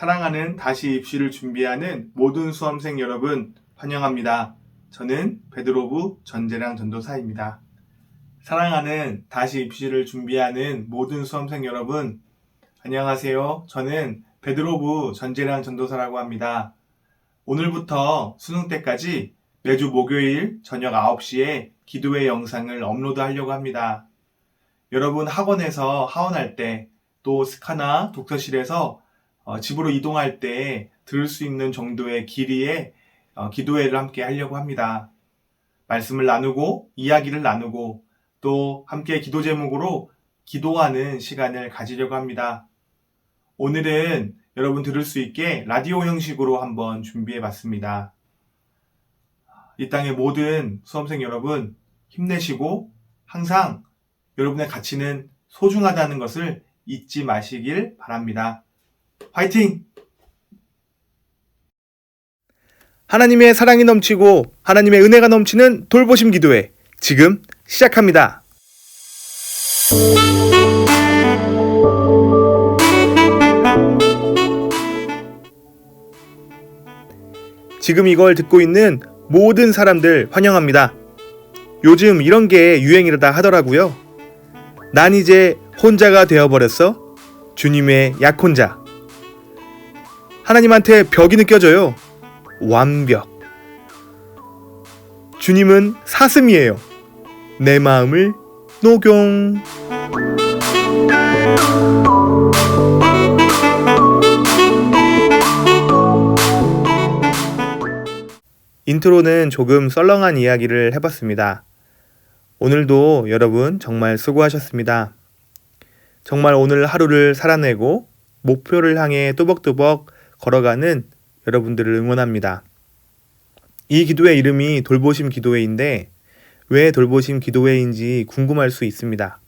사랑하는 다시 입시를 준비하는 모든 수험생 여러분 환영합니다. 저는 베드로부 전재랑 전도사입니다. 사랑하는 다시 입시를 준비하는 모든 수험생 여러분 안녕하세요. 저는 베드로부 전재랑 전도사라고 합니다. 오늘부터 수능 때까지 매주 목요일 저녁 9시에 기도회 영상을 업로드 하려고 합니다. 여러분 학원에서 하원할 때 또 스카나 독서실에서 어, 집으로 이동할 때 들을 수 있는 정도의 길이의 어, 기도회를 함께 하려고 합니다. 말씀을 나누고 이야기를 나누고 또 함께 기도 제목으로 기도하는 시간을 가지려고 합니다. 오늘은 여러분 들을 수 있게 라디오 형식으로 한번 준비해 봤습니다. 이 땅의 모든 수험생 여러분 힘내시고 항상 여러분의 가치는 소중하다는 것을 잊지 마시길 바랍니다. 화이팅! 하나님의 사랑이 넘치고 하나님의 은혜가 넘치는 돌보심 기도회 지금 시작합니다. 지금 이걸 듣고 있는 모든 사람들 환영합니다. 요즘 이런 게 유행이라다 하더라고요. 난 이제 혼자가 되어버렸어. 주님의 약혼자. 하나님한테 벽이 느껴져요. 완벽. 주님은 사슴이에요. 내 마음을 녹용. 인트로는 조금 썰렁한 이야기를 해봤습니다. 오늘도 여러분 정말 수고하셨습니다. 정말 오늘 하루를 살아내고 목표를 향해 또벅또벅 걸어가는 여러분들을 응원합니다. 이 기도의 이름이 돌보심 기도회인데 왜 돌보심 기도회인지 궁금할 수 있습니다.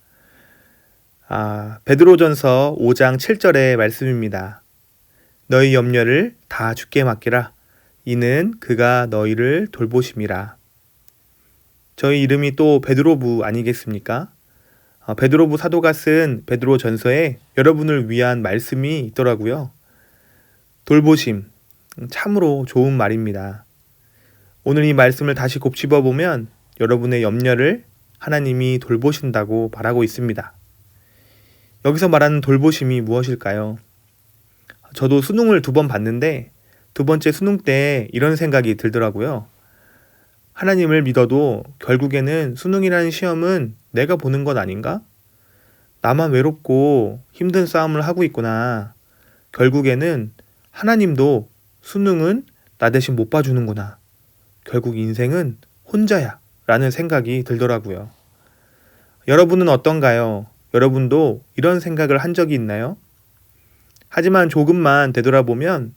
아, 베드로전서 5장 7절의 말씀입니다. 너희 염려를 다 주께 맡기라. 이는 그가 너희를 돌보심이라. 저희 이름이 또 베드로부 아니겠습니까? 어, 베드로부 사도가 쓴 베드로 전서에 여러분을 위한 말씀이 있더라고요. 돌보심. 참으로 좋은 말입니다. 오늘 이 말씀을 다시 곱씹어 보면 여러분의 염려를 하나님이 돌보신다고 말하고 있습니다. 여기서 말하는 돌보심이 무엇일까요? 저도 수능을 두 번 봤는데 두 번째 수능 때 이런 생각이 들더라고요. 하나님을 믿어도 결국에는 수능이라는 시험은 내가 보는 것 아닌가? 나만 외롭고 힘든 싸움을 하고 있구나. 결국에는 하나님도 수능은 나 대신 못 봐주는구나. 결국 인생은 혼자야. 라는 생각이 들더라고요. 여러분은 어떤가요? 여러분도 이런 생각을 한 적이 있나요? 하지만 조금만 되돌아보면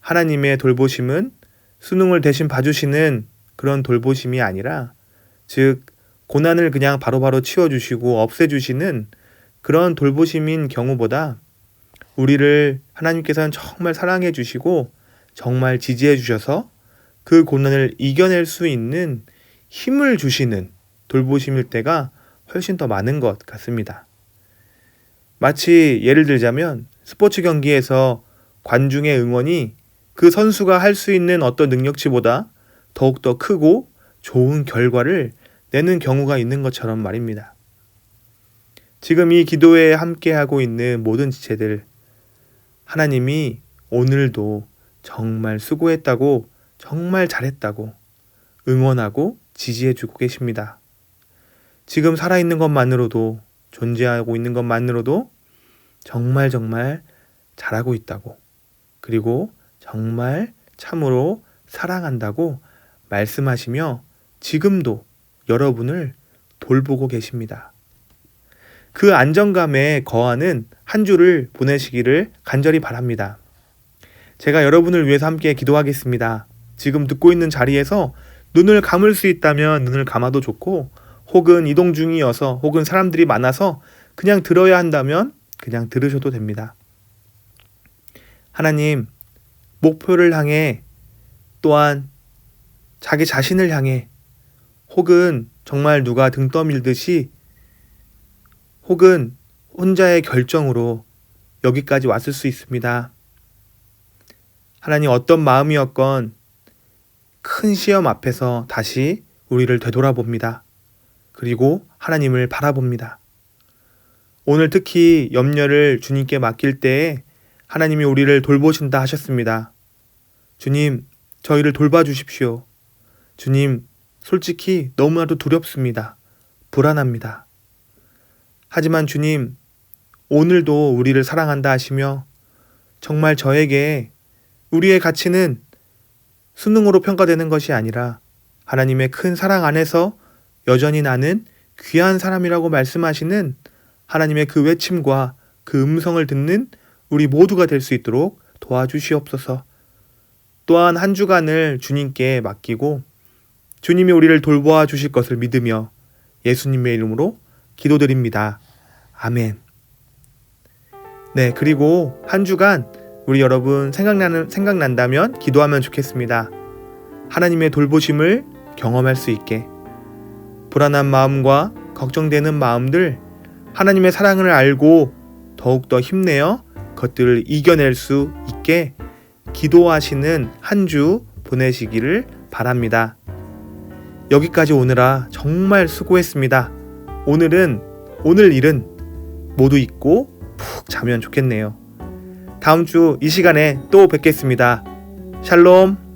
하나님의 돌보심은 수능을 대신 봐주시는 그런 돌보심이 아니라 즉 고난을 그냥 바로바로 치워주시고 없애주시는 그런 돌보심인 경우보다 우리를 하나님께서는 정말 사랑해 주시고 정말 지지해 주셔서 그 고난을 이겨낼 수 있는 힘을 주시는 돌보심일 때가 훨씬 더 많은 것 같습니다. 마치 예를 들자면 스포츠 경기에서 관중의 응원이 그 선수가 할 수 있는 어떤 능력치보다 더욱더 크고 좋은 결과를 내는 경우가 있는 것처럼 말입니다. 지금 이 기도에 함께하고 있는 모든 지체들, 하나님이 오늘도 정말 수고했다고, 정말 잘했다고 응원하고 지지해주고 계십니다. 지금 살아있는 것만으로도, 존재하고 있는 것만으로도 정말 정말 잘하고 있다고, 그리고 정말 참으로 사랑한다고 말씀하시며 지금도 여러분을 돌보고 계십니다. 그 안정감에 거하는 한 주를 보내시기를 간절히 바랍니다. 제가 여러분을 위해서 함께 기도하겠습니다. 지금 듣고 있는 자리에서 눈을 감을 수 있다면 눈을 감아도 좋고, 혹은 이동 중이어서, 혹은 사람들이 많아서 그냥 들어야 한다면 그냥 들으셔도 됩니다. 하나님, 목표를 향해 또한 자기 자신을 향해 혹은 정말 누가 등 떠밀듯이 혹은 혼자의 결정으로 여기까지 왔을 수 있습니다. 하나님 어떤 마음이었건 큰 시험 앞에서 다시 우리를 되돌아봅니다. 그리고 하나님을 바라봅니다. 오늘 특히 염려를 주님께 맡길 때에 하나님이 우리를 돌보신다 하셨습니다. 주님, 저희를 돌봐주십시오. 주님, 솔직히 너무나도 두렵습니다. 불안합니다. 하지만 주님, 오늘도 우리를 사랑한다 하시며 정말 저에게 우리의 가치는 수능으로 평가되는 것이 아니라 하나님의 큰 사랑 안에서 여전히 나는 귀한 사람이라고 말씀하시는 하나님의 그 외침과 그 음성을 듣는 우리 모두가 될 수 있도록 도와주시옵소서. 또한 한 주간을 주님께 맡기고 주님이 우리를 돌보아 주실 것을 믿으며 예수님의 이름으로 기도드립니다. 아멘. 네, 그리고 한 주간 우리 여러분 생각나는 생각난다면 기도하면 좋겠습니다. 하나님의 돌보심을 경험할 수 있게 불안한 마음과 걱정되는 마음들 하나님의 사랑을 알고 더욱더 힘내어 그것들을 이겨낼 수 있게 기도하시는 한 주 보내시기를 바랍니다. 여기까지 오느라 정말 수고했습니다. 오늘은 오늘 일은 모두 잊고 푹 자면 좋겠네요. 다음 주 이 시간에 또 뵙겠습니다. 샬롬.